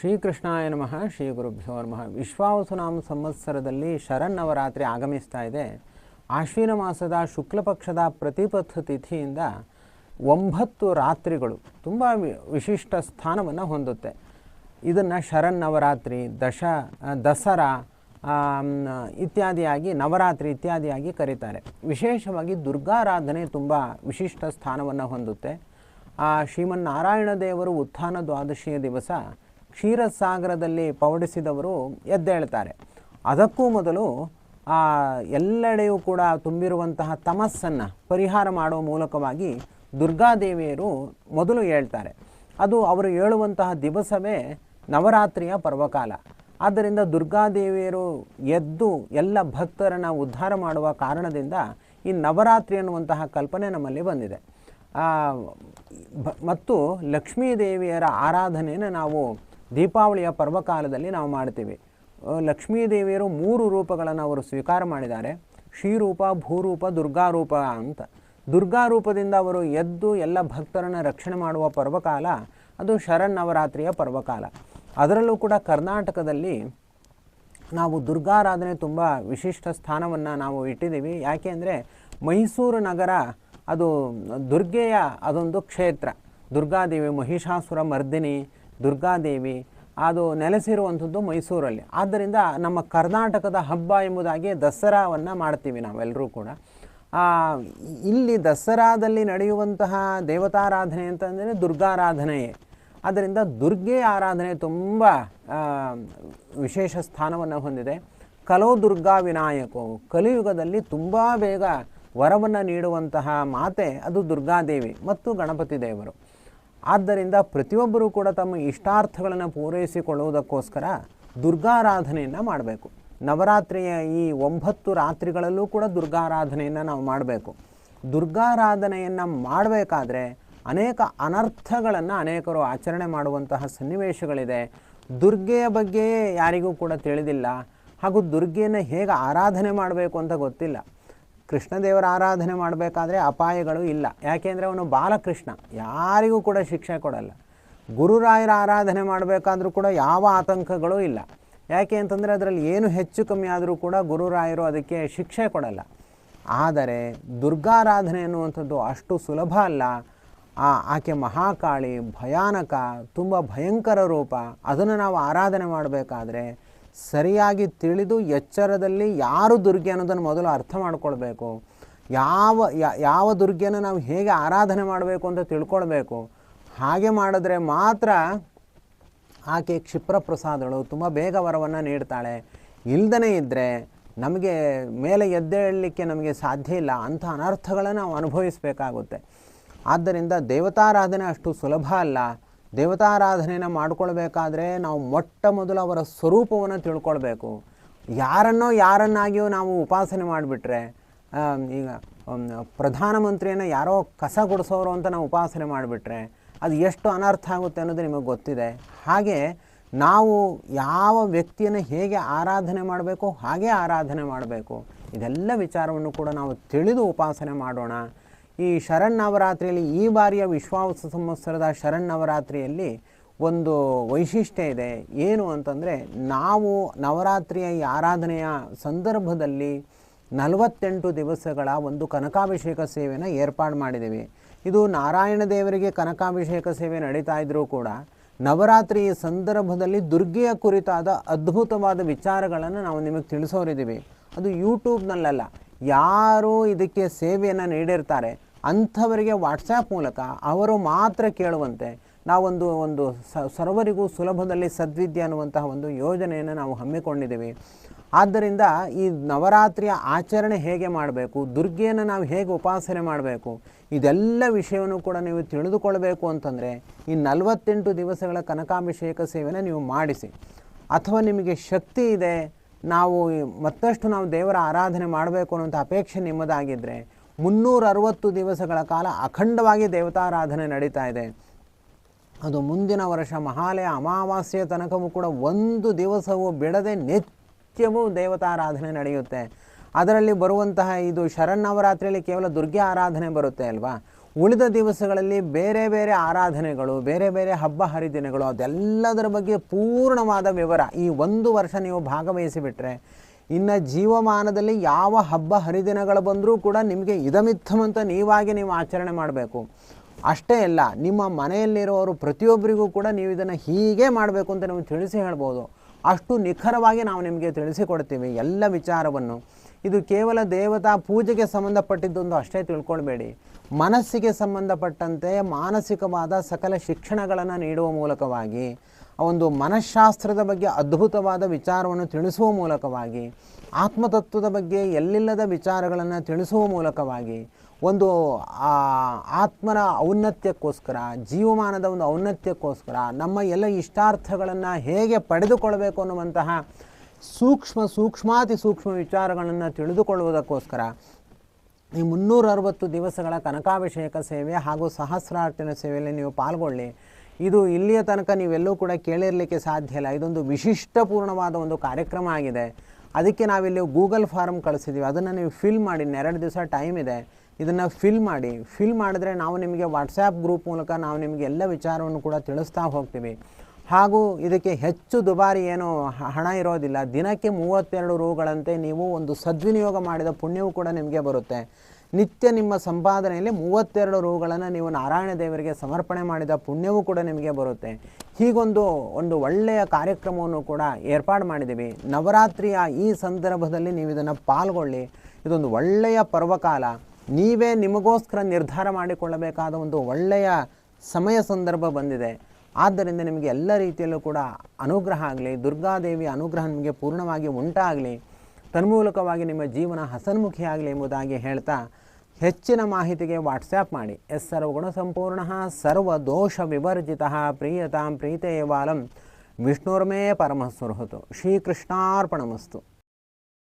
ಶ್ರೀಕೃಷ್ಣಾಯ ನಮಃ ಶ್ರೀ ಗುರುಭ್ಯೋ ನಮಃ. ವಿಶ್ವಾವಸುನಾಮ ಸಂವತ್ಸರದಲ್ಲಿ ಶರನ್ನವರಾತ್ರಿ ಆಗಮಿಸ್ತಾ ಇದೆ. ಆಶ್ವಿನ ಮಾಸದ ಶುಕ್ಲಪಕ್ಷದ ಪ್ರತಿಪಥ ತಿಥಿಯಿಂದ ಒಂಬತ್ತು ರಾತ್ರಿಗಳು ತುಂಬ ವಿಶಿಷ್ಟ ಸ್ಥಾನವನ್ನು ಹೊಂದುತ್ತೆ. ಇದನ್ನು ಶರನ್ನವರಾತ್ರಿ ದಶ ದಸರಾ ಇತ್ಯಾದಿಯಾಗಿ, ನವರಾತ್ರಿ ಇತ್ಯಾದಿಯಾಗಿ ಕರೀತಾರೆ. ವಿಶೇಷವಾಗಿ ದುರ್ಗಾರಾಧನೆ ತುಂಬ ವಿಶಿಷ್ಟ ಸ್ಥಾನವನ್ನು ಹೊಂದುತ್ತೆ. ಆ, ಶ್ರೀಮನ್ನಾರಾಯಣ ದೇವರು ಉತ್ಥಾನ ದ್ವಾದಶಿಯ ದಿವಸ ಕ್ಷೀರಸಾಗರದಲ್ಲಿ ಪವಡಿಸಿದವರು ಎದ್ದೇಳ್ತಾರೆ. ಅದಕ್ಕೂ ಮೊದಲು ಆ ಎಲ್ಲೆಡೆಯೂ ಕೂಡ ತುಂಬಿರುವಂತಹ ತಮಸ್ಸನ್ನು ಪರಿಹಾರ ಮಾಡುವ ಮೂಲಕವಾಗಿ ದುರ್ಗಾದೇವಿಯರು ಮೊದಲು ಹೇಳ್ತಾರೆ. ಅದು ಅವರು ಹೇಳುವಂತಹ ದಿವಸವೇ ನವರಾತ್ರಿಯ ಪರ್ವಕಾಲ. ಆದ್ದರಿಂದ ದುರ್ಗಾದೇವಿಯರು ಎದ್ದು ಎಲ್ಲ ಭಕ್ತರನ್ನು ಉದ್ಧಾರ ಮಾಡುವ ಕಾರಣದಿಂದ ಈ ನವರಾತ್ರಿ ಅನ್ನುವಂತಹ ಕಲ್ಪನೆ ನಮ್ಮಲ್ಲಿ ಬಂದಿದೆ. ಮತ್ತು ಲಕ್ಷ್ಮೀ ದೇವಿಯರ ಆರಾಧನೆಯನ್ನು ನಾವು ದೀಪಾವಳಿಯ ಪರ್ವಕಾಲದಲ್ಲಿ ನಾವು ಮಾಡ್ತೀವಿ ಲಕ್ಷ್ಮೀದೇವಿಯರು ಲಕ್ಷ್ಮೀ ದೇವಿಯರು ಮೂರು ರೂಪಗಳನ್ನು ಅವರು ಸ್ವೀಕಾರ ಮಾಡಿದ್ದಾರೆ. ಶ್ರೀರೂಪ, ಭೂರೂಪ, ದುರ್ಗಾರೂಪ ಅಂತ. ದುರ್ಗಾರೂಪದಿಂದ ಅವರು ಎದ್ದು ಎಲ್ಲ ಭಕ್ತರನ್ನು ರಕ್ಷಣೆ ಮಾಡುವ ಪರ್ವಕಾಲ ಅದು ಶರನ್ನವರಾತ್ರಿಯ ಪರ್ವಕಾಲ. ಅದರಲ್ಲೂ ಕೂಡ ಕರ್ನಾಟಕದಲ್ಲಿ ನಾವು ದುರ್ಗಾರಾಧನೆ ತುಂಬ ವಿಶಿಷ್ಟ ಸ್ಥಾನವನ್ನು ನಾವು ಇಟ್ಟಿದ್ದೀವಿ. ಯಾಕೆ ಅಂದರೆ ಮೈಸೂರು ನಗರ ಅದು ದುರ್ಗೆಯ ಅದೊಂದು ಕ್ಷೇತ್ರ. ದುರ್ಗಾದೇವಿ ಮಹಿಷಾಸುರ ಮರ್ದಿನಿ ದುರ್ಗಾದೇವಿ, ಅದು ನೆಲೆಸಿರುವಂಥದ್ದು ಮೈಸೂರಲ್ಲಿ. ಆದ್ದರಿಂದ ನಮ್ಮ ಕರ್ನಾಟಕದ ಹಬ್ಬ ಎಂಬುದಾಗಿ ದಸರಾವನ್ನು ಮಾಡ್ತೀವಿ ನಾವೆಲ್ಲರೂ ಕೂಡ. ಇಲ್ಲಿ ದಸರಾದಲ್ಲಿ ನಡೆಯುವಂತಹ ದೇವತಾರಾಧನೆ ಅಂತಂದರೆ ದುರ್ಗಾರಾಧನೆಯೇ. ಆದ್ದರಿಂದ ದುರ್ಗೆ ಆರಾಧನೆ ತುಂಬ ವಿಶೇಷ ಸ್ಥಾನವನ್ನು ಹೊಂದಿದೆ. ಕಲೋ ದುರ್ಗಾ ವಿನಾಯಕೋ, ಕಲಿಯುಗದಲ್ಲಿ ತುಂಬ ಬೇಗ ವರವನ್ನು ನೀಡುವಂತಹ ಮಾತೆ ಅದು ದುರ್ಗಾದೇವಿ ಮತ್ತು ಗಣಪತಿ ದೇವರು. ಆದ್ದರಿಂದ ಪ್ರತಿಯೊಬ್ಬರೂ ಕೂಡ ತಮ್ಮ ಇಷ್ಟಾರ್ಥಗಳನ್ನು ಪೂರೈಸಿಕೊಳ್ಳುವುದಕ್ಕೋಸ್ಕರ ದುರ್ಗಾರಾಧನೆಯನ್ನು ಮಾಡಬೇಕು. ನವರಾತ್ರಿಯ ಈ ಒಂಬತ್ತು ರಾತ್ರಿಗಳಲ್ಲೂ ಕೂಡ ದುರ್ಗಾರಾಧನೆಯನ್ನು ನಾವು ಮಾಡಬೇಕು. ದುರ್ಗಾರಾಧನೆಯನ್ನು ಮಾಡಬೇಕಾದ್ರೆ ಅನೇಕ ಅನರ್ಥಗಳನ್ನು ಅನೇಕರು ಆಚರಣೆ ಮಾಡುವಂತಹ ಸನ್ನಿವೇಶಗಳಿದೆ. ದುರ್ಗೆಯ ಬಗ್ಗೆ ಯಾರಿಗೂ ಕೂಡ ತಿಳಿದಿಲ್ಲ. ಹಾಗೂ ದುರ್ಗೆಯನ್ನು ಹೇಗೆ ಆರಾಧನೆ ಮಾಡಬೇಕು ಅಂತ ಗೊತ್ತಿಲ್ಲ. ಕೃಷ್ಣದೇವರ ಆರಾಧನೆ ಮಾಡಬೇಕಾದ್ರೆ ಅಪಾಯಗಳು ಇಲ್ಲ. ಯಾಕೆಂದರೆ ಅವನು ಬಾಲಕೃಷ್ಣ. ಯಾರಿಗೂ ಕೂಡ ಶಿಕ್ಷೆ ಕೊಡಲ್ಲ. ಗುರುರಾಯರ ಆರಾಧನೆ ಮಾಡಬೇಕಾದ್ರೂ ಕೂಡ ಯಾವ ಆತಂಕಗಳೂ ಇಲ್ಲ. ಯಾಕೆ ಅಂತಂದರೆ ಅದರಲ್ಲಿ ಏನು ಹೆಚ್ಚು ಕಮ್ಮಿ ಆದರೂ ಕೂಡ ಗುರುರಾಯರು ಅದಕ್ಕೆ ಶಿಕ್ಷೆ ಕೊಡಲ್ಲ. ಆದರೆ ದುರ್ಗಾರಾಧನೆ ಅನ್ನುವಂಥದ್ದು ಅಷ್ಟು ಸುಲಭ ಅಲ್ಲ. ಆ ಆಕೆ ಮಹಾಕಾಳಿ ಭಯಾನಕ, ತುಂಬ ಭಯಂಕರ ರೂಪ. ಅದನ್ನು ನಾವು ಆರಾಧನೆ ಮಾಡಬೇಕಾದ್ರೆ ಸರಿಯಾಗಿ ತಿಳಿದು ಎಚ್ಚರದಲ್ಲಿ ಯಾರು ದುರ್ಗೆ ಅನ್ನೋದನ್ನು ಮೊದಲು ಅರ್ಥ ಮಾಡ್ಕೊಳ್ಬೇಕು. ಯಾವ ಯಾವ ದುರ್ಗೆನ ನಾವು ಹೇಗೆ ಆರಾಧನೆ ಮಾಡಬೇಕು ಅಂತ ತಿಳ್ಕೊಳ್ಬೇಕು. ಹಾಗೆ ಮಾಡಿದ್ರೆ ಮಾತ್ರ ಆಕೆ ಕ್ಷಿಪ್ರ ಪ್ರಸಾದಳು ತುಂಬ ಬೇಗ ವರವನ್ನು ನೀಡ್ತಾಳೆ. ಇಲ್ದನೇ ಇದ್ದರೆ ನಮಗೆ ಮೇಲೆ ಎದ್ದೇಳಲಿಕ್ಕೆ ನಮಗೆ ಸಾಧ್ಯ ಇಲ್ಲ, ಅಂಥ ಅನರ್ಥಗಳನ್ನು ನಾವು ಅನುಭವಿಸಬೇಕಾಗುತ್ತೆ. ಆದ್ದರಿಂದ ದೇವತಾರಾಧನೆ ಅಷ್ಟು ಸುಲಭ ಅಲ್ಲ. ದೇವತಾರಾಧನೆಯನ್ನು ಮಾಡ್ಕೊಳ್ಬೇಕಾದ್ರೆ ನಾವು ಮೊಟ್ಟ ಮೊದಲು ಅವರ ಸ್ವರೂಪವನ್ನು ತಿಳ್ಕೊಳ್ಬೇಕು. ಯಾರನ್ನೋ ಯಾರನ್ನಾಗಿಯೂ ನಾವು ಉಪಾಸನೆ ಮಾಡಿಬಿಟ್ರೆ ಈಗ ಪ್ರಧಾನಮಂತ್ರಿಯನ್ನು ಯಾರೋ ಕಸ ಗುಡಿಸೋರು ಅಂತ ನಾವು ಉಪಾಸನೆ ಮಾಡಿಬಿಟ್ರೆ ಅದು ಎಷ್ಟು ಅನರ್ಥ ಆಗುತ್ತೆ ಅನ್ನೋದು ನಿಮಗೆ ಗೊತ್ತಿದೆ. ಹಾಗೆ ನಾವು ಯಾವ ವ್ಯಕ್ತಿಯನ್ನು ಹೇಗೆ ಆರಾಧನೆ ಮಾಡಬೇಕು, ಹಾಗೆ ಆರಾಧನೆ ಮಾಡಬೇಕು. ಇದೆಲ್ಲ ವಿಚಾರವನ್ನು ಕೂಡ ನಾವು ತಿಳಿದು ಉಪಾಸನೆ ಮಾಡೋಣ. ಈ ಶರನ್ನವರಾತ್ರಿಯಲ್ಲಿ ಈ ಬಾರಿಯ ವಿಶ್ವಾವಸ ಸಂವತ್ಸರದ ಶರನ್ನವರಾತ್ರಿಯಲ್ಲಿ ಒಂದು ವೈಶಿಷ್ಟ್ಯ ಇದೆ. ಏನು ಅಂತಂದರೆ ನಾವು ನವರಾತ್ರಿಯ ಈ ಆರಾಧನೆಯ ಸಂದರ್ಭದಲ್ಲಿ ನಲವತ್ತೆಂಟು ದಿವಸಗಳ ಒಂದು ಕನಕಾಭಿಷೇಕ ಸೇವೆಯನ್ನು ಏರ್ಪಾಡು ಮಾಡಿದ್ದೀವಿ ಇದು ನಾರಾಯಣ ದೇವರಿಗೆ ಕನಕಾಭಿಷೇಕ ಸೇವೆ ನಡೀತಾ ಇದ್ದರೂ ಕೂಡ ನವರಾತ್ರಿ ಸಂದರ್ಭದಲ್ಲಿ ದುರ್ಗೆಯ ಕುರಿತಾದ ಅದ್ಭುತವಾದ ವಿಚಾರಗಳನ್ನು ನಾವು ನಿಮಗೆ ತಿಳಿಸೋರಿದ್ದೀವಿ. ಅದು ಯೂಟ್ಯೂಬ್ನಲ್ಲಲ್ಲ ಯಾರು ಇದಕ್ಕೆ ಸೇವೆಯನ್ನು ನೀಡಿರ್ತಾರೆ. ಅಂಥವರಿಗೆ ವಾಟ್ಸಾಪ್ ಮೂಲಕ ಅವರು ಮಾತ್ರ ಕೇಳುವಂತೆ ನಾವೊಂದು ಒಂದು ಸರ್ವರಿಗೂ ಸುಲಭದಲ್ಲಿ ಸದ್ವಿದ್ಯೆ ಅನ್ನುವಂತಹ ಒಂದು ಯೋಜನೆಯನ್ನು ನಾವು ಹಮ್ಮಿಕೊಂಡಿದ್ದೀವಿ. ಆದ್ದರಿಂದ ಈ ನವರಾತ್ರಿಯ ಆಚರಣೆ ಹೇಗೆ ಮಾಡಬೇಕು, ದುರ್ಗೆಯನ್ನು ನಾವು ಹೇಗೆ ಉಪಾಸನೆ ಮಾಡಬೇಕು, ಇದೆಲ್ಲ ವಿಷಯವನ್ನು ಕೂಡ ನೀವು ತಿಳಿದುಕೊಳ್ಳಬೇಕು ಅಂತಂದರೆ ಈ ನಲವತ್ತೆಂಟು ದಿವಸಗಳ ಕನಕಾಭಿಷೇಕ ಸೇವೆಯನ್ನು ನೀವು ಮಾಡಿಸಿ. ಅಥವಾ ನಿಮಗೆ ಶಕ್ತಿ ಇದೆ, ನಾವು ಮತ್ತಷ್ಟು ನಾವು ದೇವರ ಆರಾಧನೆ ಮಾಡಬೇಕು ಅನ್ನೋಂಥ ಅಪೇಕ್ಷೆ ನಿಮ್ಮದಾಗಿದ್ದರೆ ಮುನ್ನೂರ ಅರವತ್ತು ದಿವಸಗಳ ಕಾಲ ಅಖಂಡವಾಗಿ ದೇವತಾರಾಧನೆ ನಡೀತಾ ಇದೆ. ಅದು ಮುಂದಿನ ವರ್ಷ ಮಹಾಲಯ ಅಮಾವಾಸ್ಯೆ ತನಕವೂ ಕೂಡ ಒಂದು ದಿವಸವೂ ಬಿಡದೆ ನಿತ್ಯವೂ ದೇವತಾರಾಧನೆ ನಡೆಯುತ್ತೆ. ಅದರಲ್ಲಿ ಬರುವಂತಹ ಇದು ಶರನ್ನವರಾತ್ರಿಯಲ್ಲಿ ಕೇವಲ ದುರ್ಗೆ ಆರಾಧನೆ ಬರುತ್ತೆ ಅಲ್ವಾ? ಉಳಿದ ದಿವಸಗಳಲ್ಲಿ ಬೇರೆ ಬೇರೆ ಆರಾಧನೆಗಳು, ಬೇರೆ ಬೇರೆ ಹಬ್ಬ ಹರಿದಿನಗಳು, ಅದೆಲ್ಲದರ ಬಗ್ಗೆ ಪೂರ್ಣವಾದ ವಿವರ ಈ ಒಂದು ವರ್ಷ ನೀವು ಭಾಗವಹಿಸಿ ಬಿಟ್ಟರೆ ಇನ್ನು ಜೀವಮಾನದಲ್ಲಿ ಯಾವ ಹಬ್ಬ ಹರಿದಿನಗಳು ಬಂದರೂ ಕೂಡ ನಿಮಗೆ ಇದಮಿತ್ತಮಂತ ನೀವಾಗಿ ನೀವು ಆಚರಣೆ ಮಾಡಬೇಕು. ಅಷ್ಟೇ ಅಲ್ಲ, ನಿಮ್ಮ ಮನೆಯಲ್ಲಿರುವವರು ಪ್ರತಿಯೊಬ್ಬರಿಗೂ ಕೂಡ ನೀವು ಇದನ್ನು ಹೀಗೆ ಮಾಡಬೇಕು ಅಂತ ನೀವು ತಿಳಿಸಿ ಹೇಳ್ಬೋದು. ಅಷ್ಟು ನಿಖರವಾಗಿ ನಾವು ನಿಮಗೆ ತಿಳಿಸಿಕೊಡ್ತೀವಿ ಎಲ್ಲ ವಿಚಾರವನ್ನು. ಇದು ಕೇವಲ ದೇವತಾ ಪೂಜೆಗೆ ಸಂಬಂಧಪಟ್ಟಿದ್ದೊಂದು ಅಷ್ಟೇ ತಿಳ್ಕೊಳ್ಬೇಡಿ. ಮನಸ್ಸಿಗೆ ಸಂಬಂಧಪಟ್ಟಂತೆ ಮಾನಸಿಕವಾದ ಸಕಲ ಶಿಕ್ಷಣಗಳನ್ನು ನೀಡುವ ಮೂಲಕವಾಗಿ ಒಂದು ಮನಃಶಾಸ್ತ್ರದ ಬಗ್ಗೆ ಅದ್ಭುತವಾದ ವಿಚಾರವನ್ನು ತಿಳಿಸುವ ಮೂಲಕವಾಗಿ, ಆತ್ಮತತ್ವದ ಬಗ್ಗೆ ಎಲ್ಲಿಲ್ಲದ ವಿಚಾರಗಳನ್ನು ತಿಳಿಸುವ ಮೂಲಕವಾಗಿ, ಒಂದು ಆತ್ಮನ ಔನ್ನತ್ಯಕ್ಕೋಸ್ಕರ, ಜೀವಮಾನದ ಒಂದು ಔನ್ನತ್ಯಕ್ಕೋಸ್ಕರ, ನಮ್ಮ ಎಲ್ಲ ಇಷ್ಟಾರ್ಥಗಳನ್ನು ಹೇಗೆ ಪಡೆದುಕೊಳ್ಳಬೇಕು ಅನ್ನುವಂತಹ ಸೂಕ್ಷ್ಮ ಸೂಕ್ಷ್ಮಾತಿ ಸೂಕ್ಷ್ಮ ವಿಚಾರಗಳನ್ನು ತಿಳಿದುಕೊಳ್ಳುವುದಕ್ಕೋಸ್ಕರ, ಈ ಮುನ್ನೂರ ಅರವತ್ತು ದಿವಸಗಳ ಕನಕಾಭಿಷೇಕ ಸೇವೆ ಹಾಗೂ ಸಹಸ್ರಾರ್ಚನ ಸೇವೆಯಲ್ಲಿ ನೀವು ಪಾಲ್ಗೊಳ್ಳಿ. ಇದು ಇಲ್ಲಿಯ ತನಕ ನೀವೆಲ್ಲೂ ಕೂಡ ಕೇಳಿರಲಿಕ್ಕೆ ಸಾಧ್ಯ ಇಲ್ಲ. ಇದೊಂದು ವಿಶಿಷ್ಟಪೂರ್ಣವಾದ ಒಂದು ಕಾರ್ಯಕ್ರಮ ಆಗಿದೆ. ಅದಕ್ಕೆ ನಾವಿಲ್ಲಿ ಗೂಗಲ್ ಫಾರ್ಮ್ ಕಳಿಸಿದ್ದೀವಿ ಅದನ್ನು ನೀವು ಫಿಲ್ ಮಾಡಿ. ಎರಡು ದಿವಸ ಟೈಮ್ ಇದೆ. ಇದನ್ನು ಫಿಲ್ ಮಾಡಿ. ಫಿಲ್ ಮಾಡಿದ್ರೆ ನಾವು ನಿಮಗೆ ವಾಟ್ಸಾಪ್ ಗ್ರೂಪ್ ಮೂಲಕ ನಾವು ನಿಮಗೆ ಎಲ್ಲ ವಿಚಾರವನ್ನು ಕೂಡ ತಿಳಿಸ್ತಾ ಹೋಗ್ತೀವಿ. ಹಾಗೂ ಇದಕ್ಕೆ ಹೆಚ್ಚು ದುಬಾರಿ ಏನು ಹಣ ಇರೋದಿಲ್ಲ. ದಿನಕ್ಕೆ ಮೂವತ್ತೆರಡು ರೂಗಳಂತೆ ನೀವು ಒಂದು ಸದ್ವಿನಿಯೋಗ ಮಾಡಿದ ಪುಣ್ಯವು ಕೂಡ ನಿಮಗೆ ಬರುತ್ತೆ. ನಿತ್ಯ ನಿಮ್ಮ ಸಂಪಾದನೆಯಲ್ಲಿ ಮೂವತ್ತೆರಡು ರೂಗಳನ್ನು ನೀವು ನಾರಾಯಣ ದೇವರಿಗೆ ಸಮರ್ಪಣೆ ಮಾಡಿದ ಪುಣ್ಯವೂ ಕೂಡ ನಿಮಗೆ ಬರುತ್ತೆ. ಹೀಗೊಂದು ಒಂದು ಒಳ್ಳೆಯ ಕಾರ್ಯಕ್ರಮವನ್ನು ಕೂಡ ಏರ್ಪಾಡು ಮಾಡಿದ್ದೀವಿ. ನವರಾತ್ರಿಯ ಈ ಸಂದರ್ಭದಲ್ಲಿ ನೀವು ಇದನ್ನು ಪಾಲ್ಗೊಳ್ಳಿ. ಇದೊಂದು ಒಳ್ಳೆಯ ಪರ್ವಕಾಲ. ನೀವೇ ನಿಮಗೋಸ್ಕರ ನಿರ್ಧಾರ ಮಾಡಿಕೊಳ್ಳಬೇಕಾದ ಒಂದು ಒಳ್ಳೆಯ ಸಮಯ ಸಂದರ್ಭ ಬಂದಿದೆ. ಆದ್ದರಿಂದ ನಿಮಗೆ ಎಲ್ಲ ರೀತಿಯಲ್ಲೂ ಕೂಡ ಅನುಗ್ರಹ ಆಗಲಿ, ದುರ್ಗಾದೇವಿಯ ಅನುಗ್ರಹ ನಿಮಗೆ ಪೂರ್ಣವಾಗಿ ಉಂಟಾಗಲಿ. ತನ್ಮೂಲಕವಾಗಿ ನಿಮ್ಮ ಜೀವನ ಹಸನ್ಮುಖಿಯಾಗಲಿ ಎಂಬುದಾಗಿ ಹೇಳ್ತಾ ಹೆಚ್ಚಿನ ಮಾಹಿತಿಗೆ ವಾಟ್ಸ್ಯಾಪ್ ಮಾಡಿ. ಎಸ್ ಸರ್ವಗುಣ ಸಂಪೂರ್ಣ ಸರ್ವದೋಷ ವಿವರ್ಜಿತ, ಪ್ರಿಯತಾಂ ಪ್ರೀತೇವಾಲಂ ವಿಷ್ಣುರ್ಮೇ ಪರಮಸ್ವರ್ಹತು. ಶ್ರೀಕೃಷ್ಣಾರ್ಪಣಮಸ್ತು.